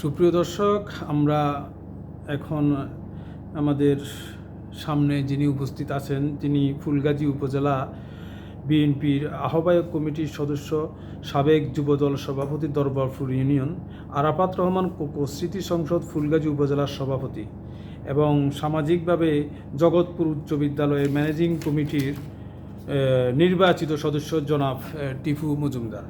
সুপ্রিয় দর্শক, আমরা এখন আমাদের সামনে যিনি উপস্থিত আছেন তিনি ফুলগাজী উপজেলা বিএনপির আহ্বায়ক কমিটির সদস্য, সাবেক যুবদল সভাপতি দরবারপুর ইউনিয়ন, আরাফাত রহমান কোকো স্মৃতি সংসদ ফুলগাজী উপজেলার সভাপতি এবং সামাজিকভাবে জগৎপুর উচ্চ বিদ্যালয়ের ম্যানেজিং কমিটির নির্বাচিত সদস্য জনাব টিফু মজুমদার।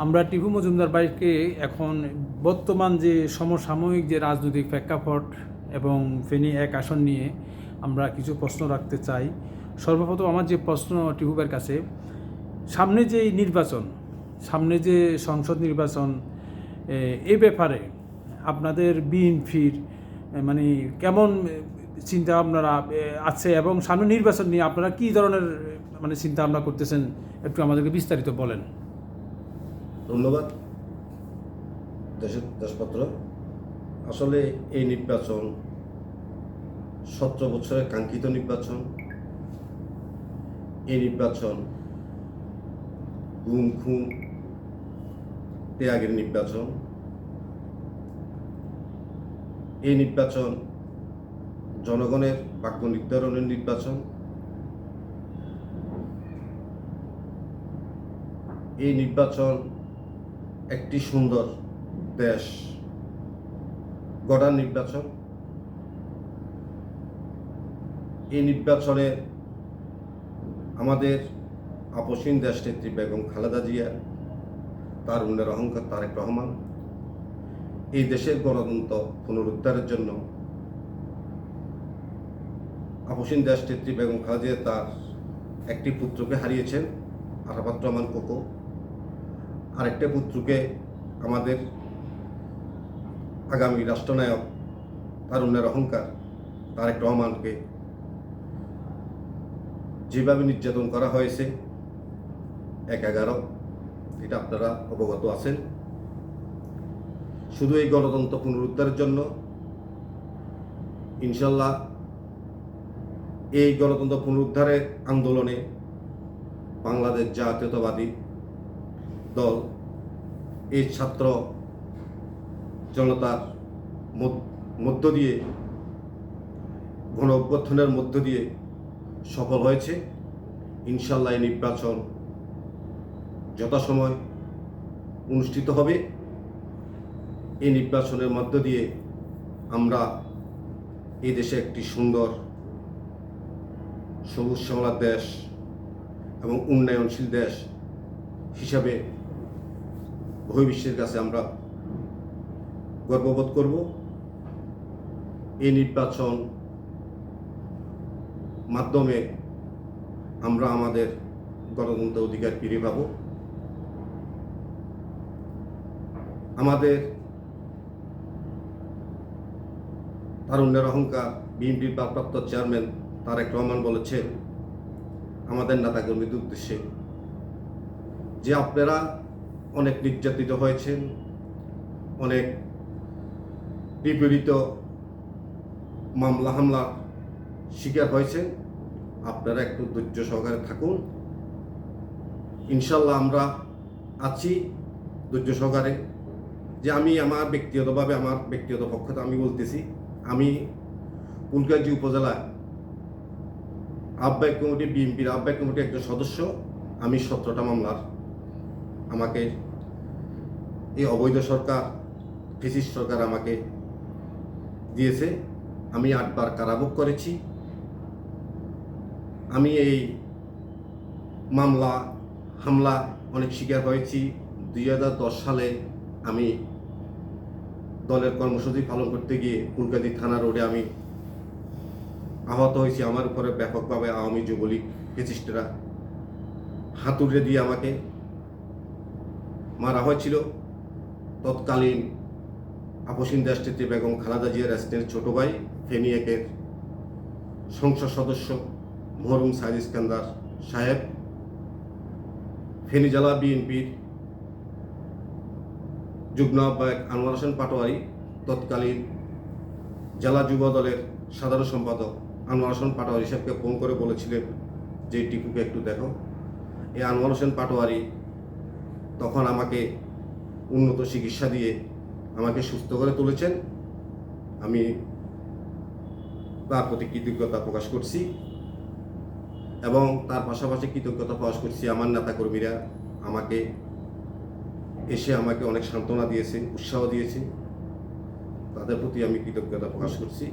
আমরা টিভু মজুমদার বাইকে এখন বর্তমান যে সমসাময়িক যে রাজনৈতিক প্রেক্ষাপট এবং ফেনী এক আসন নিয়ে আমরা কিছু প্রশ্ন রাখতে চাই। সর্বপ্রথম আমার যে প্রশ্ন টিপুবের কাছে সামনে যে নির্বাচন সামনে যে সংসদ নির্বাচন এ, ব্যাপারে আপনাদের বিএনপির মানে কেমন চিন্তা আপনারা আছে এবং সামনে নির্বাচন নিয়ে আপনারা কী ধরনের মানে চিন্তা ভাবনা করতেছেন একটু আমাদেরকে বিস্তারিত বলেন। ধন্যবাদ। দেশের দেশপত্র আসলে এই নির্বাচন, সতেরো বছরের কাঙ্ক্ষিত নির্বাচন, এই নির্বাচন গুম খুম ত্যাগের নির্বাচন। এই নির্বাচন জনগণের ভাগ্য নির্ধারণের নির্বাচন। এই নির্বাচন একটি সুন্দর দেশ। গড়ার নির্বাচন। এই নির্বাচনে আমাদের আপসীন দেশনেত্রী বেগম খালেদা জিয়া, তার উন্নের অহংকার তারেক রহমান, এই দেশের গণতন্ত্র পুনরুদ্ধারের জন্য আপসীন দেশনেত্রী বেগম খালেদা জিয়া তার একটি পুত্রকে হারিয়েছেন, আরাফাত রহমান কোকো আরেকটা পুত্রকে আমাদের আগামী রাষ্ট্রনায়ক তারুণ্যের অহংকার তারেক রহমানকে যেভাবে নির্যাতন করা হয়েছে, এক এগারো, এটা আপনারা অবগত আছেন। শুধু এই গণতন্ত্র পুনরুদ্ধারের জন্য, ইনশাল্লাহ এই গণতন্ত্র পুনরুদ্ধারের আন্দোলনে বাংলাদেশ জাতীয়তাবাদী দল, এই ছাত্র জনতার মধ্য- দিয়ে গণ অভ্যর্থনের মধ্য দিয়ে সফল হয়েছে। ইনশাল্লাহ এই নির্বাচন যথাসময় অনুষ্ঠিত হবে। এই নির্বাচনের মধ্য দিয়ে আমরা এই দেশে একটি সুন্দর সবুজ শ্যামলার দেশ এবং উন্নয়নশীল দেশ হিসাবে বহির্বিশ্বের কাছে আমরা গর্ববোধ করব। এই নির্বাচন মাধ্যমে আমরা আমাদের গণতন্ত্র অধিকার ফিরে পাব। আমাদের তারুণ্যের অহংকার বিএনপির ভারপ্রাপ্ত চেয়ারম্যান তারেক রহমান বলেছেন আমাদের নেতাকর্মীদের উদ্দেশ্যে। যে আপনারা অনেক নির্যাতিত হয়েছেন, অনেক বিপরীত মামলা হামলা শিকার হয়েছেন। আপনারা একটু ধৈর্য সহকারে থাকুন। ইনশাল্লাহ আমরা আছি ধৈর্য সহকারে। যে আমি আমার ব্যক্তিগতভাবে, আমার ব্যক্তিগত পক্ষ থেকে আমি বলতেছি, আমি ফুলগাজী উপজেলা আহ্বায়ক কমিটি বিএনপির আহ্বায়ক কমিটির একজন সদস্য। আমি সতেরোটা মামলার আমাকে, এই অবৈধ সরকার ফেসিস সরকার আমাকে দিয়েছে। আমি আটবার কারাভোগ করেছি। আমি এই মামলা, হামলা অনেক শিকার হয়েছি। দুই হাজার দশ সালে আমি দলের কর্মসূচি পালন করতে গিয়ে কুলকাদি থানা রোডে আমি আহত হয়েছি। আমার উপরে ব্যাপকভাবে আওয়ামী যুবলীগ ফেসিস্টরা হাতুড়ে দিয়ে আমাকে মারা হয়েছিল। তৎকালীন আপসীন দেশটিতে বেগম খালাদা জিয়ার রেস্টের ছোট ভাই ফেনী একের সংসদ সদস্য মহরুম সাইদ ইস্কান্দার সাহেব। ফেনী জেলা বিএনপির যুগ্ম আহ্বায়ক আনোয়ার হোসেন পাটোয়ারি, তৎকালীন জেলা যুব দলের সাধারণ সম্পাদক আনোয়ার হোসেন পাটোয়ারি সাহেবকে ফোন করে বলেছিলেন যে টিপুকে একটু দেখো। এই আনোয়ার হোসেন পাটোয়ারি তখন আমাকে উন্নত চিকিৎসা দিয়ে আমাকে সুস্থ করে তুলেছেন। আমি তার প্রতি কৃতজ্ঞতা প্রকাশ করছি এবং তার পাশাপাশি কৃতজ্ঞতা প্রকাশ করছি আমার নেতাকর্মীরা। আমাকে এসে আমাকে অনেক সান্ত্বনা দিয়েছে উৎসাহ দিয়েছে তাদের প্রতি আমি কৃতজ্ঞতা প্রকাশ করছি।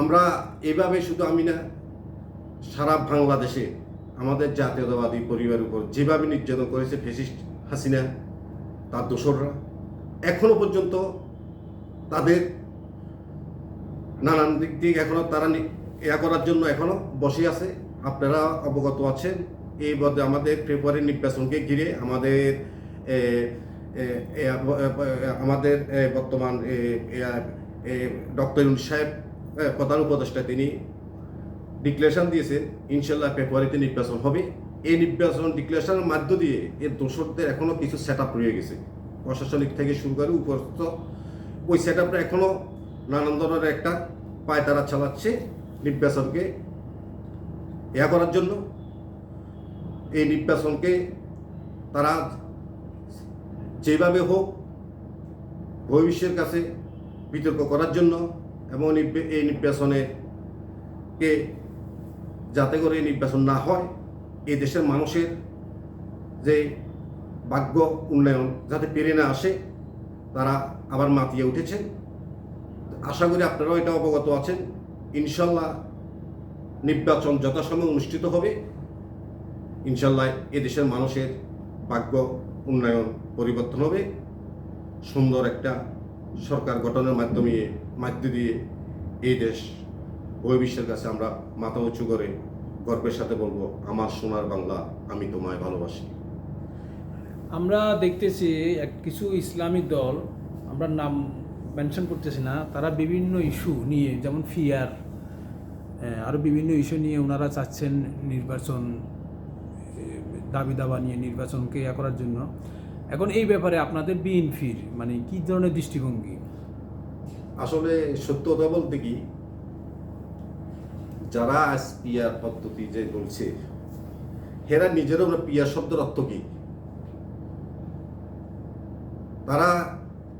আমরা এভাবে শুধু আমি না, সারা বাংলাদেশে আমাদের জাতীয়তাবাদী পরিবারের উপর যেভাবে নির্যাতন করেছে ফেসিস্ট হাসিনা, তার দোসররা, এখনও পর্যন্ত তাদের নানান দিক দিয়ে এখনও তারা ইয়া করার জন্য এখনও বসে আছে। আপনারা অবগত আছেন, এই মধ্যে আমাদের ফেব্রুয়ারি নির্বাচনকে ঘিরে আমাদের আমাদের বর্তমান ডক্টর সাহেব প্রধান উপদেষ্টা তিনি ডিক্লারেশন দিয়েছেন ইনশাল্লাহ ফেব্রুয়ারিতে নির্বাচন হবে। এই নির্বাচন ডিক্লারেশনের মাধ্য দিয়ে এর দোষরদের এখনও কিছু সেট আপ রয়ে গেছে। প্রশাসনিক থেকে শুরু করে উপরস্থ ওই সেট আপটা এখনও নানান ধরনের একটা পায়তারা চালাচ্ছে নির্বাচনকে ইয়া করার জন্য। এই নির্বাচনকে তারা যেভাবে হোক ভবিষ্যের কাছে বিতর্ক করার জন্য এবং এই নির্বাচনে কে যাতে করে নির্বাচন না হয়, এই দেশের মানুষের যে ভাগ্য উন্নয়ন যাতে পেরে না আসে, তারা আবার মাতিয়ে উঠেছেন আশা করি আপনারাও এটা অবগত আছেন। ইনশাল্লাহ নির্বাচন যথাসময়ে অনুষ্ঠিত হবে। ইনশাল্লাহ এদেশের মানুষের ভাগ্য উন্নয়ন পরিবর্তন হবে। সুন্দর একটা সরকার গঠনের মাধ্যমে মাধ্য দিয়ে এই দেশ বহির্বিশ্বের কাছে আমরা মাথা উঁচু করে গর্বের সাথে বলব আমার সোনার বাংলা আমি তোমায় ভালোবাসি। আমরা দেখতেছি এক কিছু ইসলামিক দল আমরা নাম মেনশন করতেছি না তারা বিভিন্ন ইস্যু নিয়ে যেমন ফিয়ার আরও বিভিন্ন ইস্যু নিয়ে ওনারা চাচ্ছেন নির্বাচন দাবি দাবা নিয়ে নির্বাচনকে ইয়া করার জন্য। এখন এই ব্যাপারে আপনাদের বিএনপির মানে কি ধরনের দৃষ্টিভঙ্গি? আসলে সত্য কথা বলতে কি যারা আজ পিয়ার পদ্ধতি যে বলছে হেরা নিজেরও না পিয়ার শব্দের অর্থ কি? তারা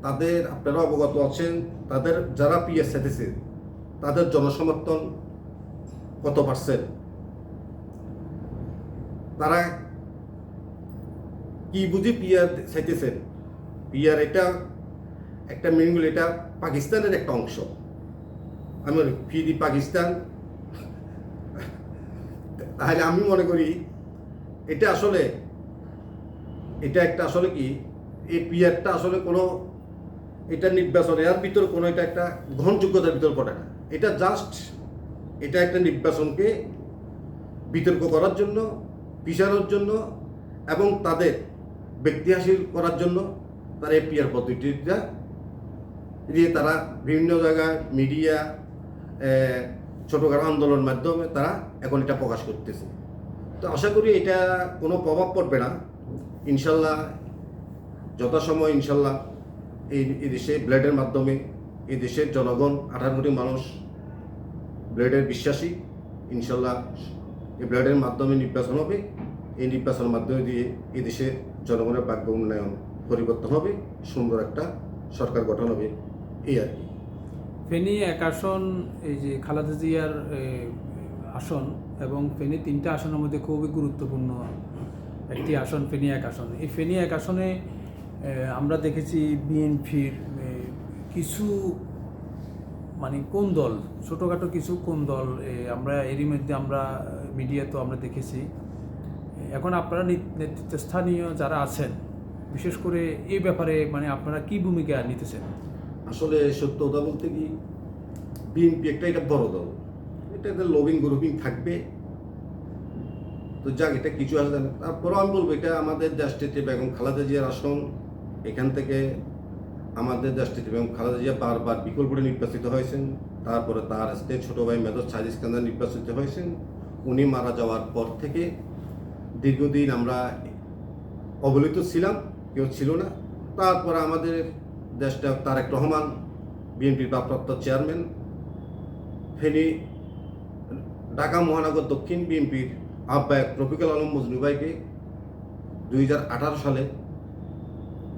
তাদের আপনারা অবগত আছেন তাদের যারা পিয়ার সেটেছে তাদের জনসমর্থন কত পার্সেন্ট তারা কি বুঝি পিয়ার চাইতেছেন পিয়ার এটা একটা মিনিং এটা পাকিস্তানের একটা অংশ। আমি বলি, ফি দি পাকিস্তান তাহলে আমি মনে করি এটা আসলে, এটা একটা আসলে কি, এই পিয়ারটা আসলে কোনো, এটা নির্বাচন এর ভিতরে কোনো এটা একটা গ্রহণযোগ্যতার ভিতর পড়ে না। এটা জাস্ট এটা একটা নির্বাচনকে বিতর্ক করার জন্য পিছানোর জন্য এবং তাদের ব্যক্তি হাসিল করার জন্য তারা এই পিয়ার পদ্ধতিটা দিয়ে তারা বিভিন্ন জায়গায় মিডিয়া ছোটোখাটো আন্দোলনের মাধ্যমে তারা এখন এটা প্রকাশ করতেছে। তো আশা করি এটা কোনো প্রভাব পড়বে না। ইনশাল্লাহ যথাসময় ইনশাল্লাহ এই এই দেশে ব্লেডের মাধ্যমে এই দেশের জনগণ, আঠারো কোটি মানুষ ব্লেডের বিশ্বাসী, ইনশাল্লাহ এই ব্লেডের মাধ্যমে নির্বাচন হবে। এই নির্বাচনের মাধ্যমে দিয়ে এই দেশের জনগণের ভাগ্য উন্নয়ন পরিবর্তন হবে। সুন্দর একটা সরকার গঠন হবে। এই আর কি। ফেনী এক আসন, এই যে খালাদা জিয়ার আসন এবং ফেনী তিনটা আসনের মধ্যে খুবই গুরুত্বপূর্ণ একটি আসন, ফেনী এক আসন। এই ফেনী এক আসনে আমরা দেখেছি বিএনপির কিছু মানে কোন দল, ছোটোখাটো কিছু কোন দল আমরা এরই মধ্যে আমরা, মিডিয়া তো আমরা দেখেছি। এখন আপনারা নেতৃত্বস্থানীয় যারা আছেন, বিশেষ করে এই ব্যাপারে মানে আপনারা কি ভূমিকা নিতেছেন? আসলে সত্য কথা বলতে কি বিএনপি একটা এটা বড় দল। এটা একটা লবিং গ্রুপিং থাকবে। তো যাক, এটা কিছু আসবে না তারপরেও আমি বলব, এটা আমাদের দেশটিতে বেগম খালেদা জিয়ার আসন। এখান থেকে আমাদের দেশটিতে বেগম খালেদা জিয়া বারবার বিকল্পে নির্বাচিত হয়েছেন। তারপরে তার আজকে ছোট ভাই মেজর সাজিদ খান্দার নির্বাচিত হয়েছেন। উনি মারা যাওয়ার পর থেকে দীর্ঘদিন আমরা অবহেলিত ছিলাম, কেউ ছিল না। তারপরে আমাদের দেশটা তারেক রহমান, বিএনপির ভারপ্রাপ্ত চেয়ারম্যান, ফেনী, ঢাকা মহানগর দক্ষিণ বিএনপির আহ্বায়ক রফিকুল আলম মজনু ভাইকে দুই হাজার আঠারো সালে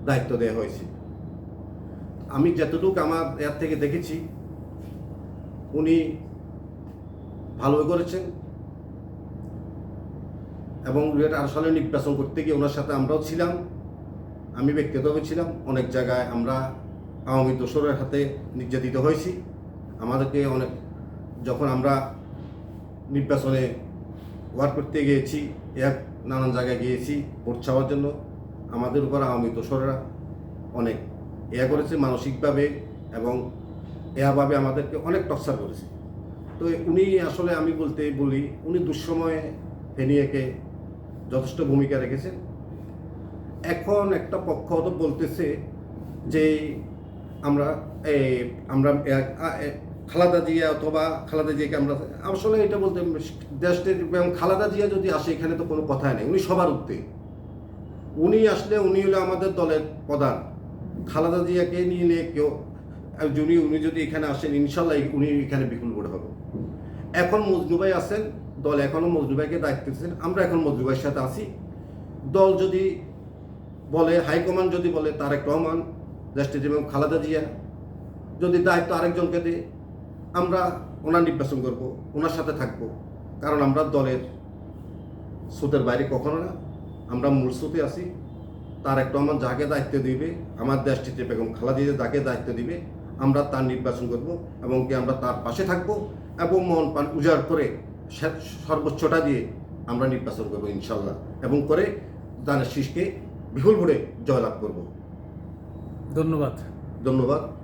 দায়িত্ব দেওয়া হয়েছে। আমি যতটুকু আমার এর থেকে দেখেছি, উনি ভালোই করেছেন এবং দু হাজার আঠারো সালে নির্বাচন করতে গিয়ে ওনার সাথে আমরাও ছিলাম। আমি ব্যক্তিগতভাবে ছিলাম, অনেক জায়গায় আমরা আওয়ামী দোসরের হাতে নির্যাতিত হয়েছি। আমাদেরকে অনেক, যখন আমরা নির্বাচনে ওয়ার্ক করতে গিয়েছি, এক নানান জায়গায় গিয়েছি ভোট চাওয়ার জন্য, আমাদের উপর আওয়ামী দোসররা অনেক এয়া করেছে মানসিকভাবে এবং এভাবে আমাদেরকে অনেক টর্চার করেছে। তো উনি আসলে আমি বলতে বলি, উনি দুঃসময়ে ফেনিয়াকে যথেষ্ট ভূমিকা রেখেছেন। এখন একটা পক্ষ তো বলতেছে যে আমরা আমরা খালাদা জিয়া অথবা খালাদা জিয়াকে আমরা, আসলে এটা বলতে দেশটির খালাদা জিয়া যদি আসে, এখানে তো কোনো কথাই নেই। উনি সবার উঠতে উনি আসলে, উনি হলো আমাদের দলের প্রধান। খালাদা জিয়াকে নিয়ে নিয়ে কেউ যিনি উনি যদি এখানে আসেন, ইনশাল্লাহ উনি এখানে বিপুল ভোট হবে। এখন মজনুভাই আছেন, দল এখনও মজনুভাইকে দায়িত্ব দিচ্ছেন আমরা এখন মজনুভাইয়ের সাথে আছি। দল যদি বলে হাইকমান্ড যদি বলে, তারেক রহমান দেশটি এবং খালেদা জিয়া, যদি দায়িত্ব আরেকজনকে দেয়, আমরা ওনার নির্বাচন করব, ওনার সাথে থাকব। কারণ আমরা দলের স্রোতের বাইরে কখনো না। আমরা মূল স্রোতে আছি। তারেক রহমান যাকে দায়িত্ব দিবে, আমার দেশটিতে বেগম খালেদা জিয়া যাকে দায়িত্ব দিবে, আমরা তার নির্বাচন করব এবং কি আমরা তার পাশে থাকব এবং মন পান উজাড় করে সর্বোচ্চটা দিয়ে আমরা নির্বাচন করব ইনশাল্লাহ। এবং করে দানের শীষকে বিপুল ভোটে জয়লাভ করব। ধন্যবাদ। ধন্যবাদ।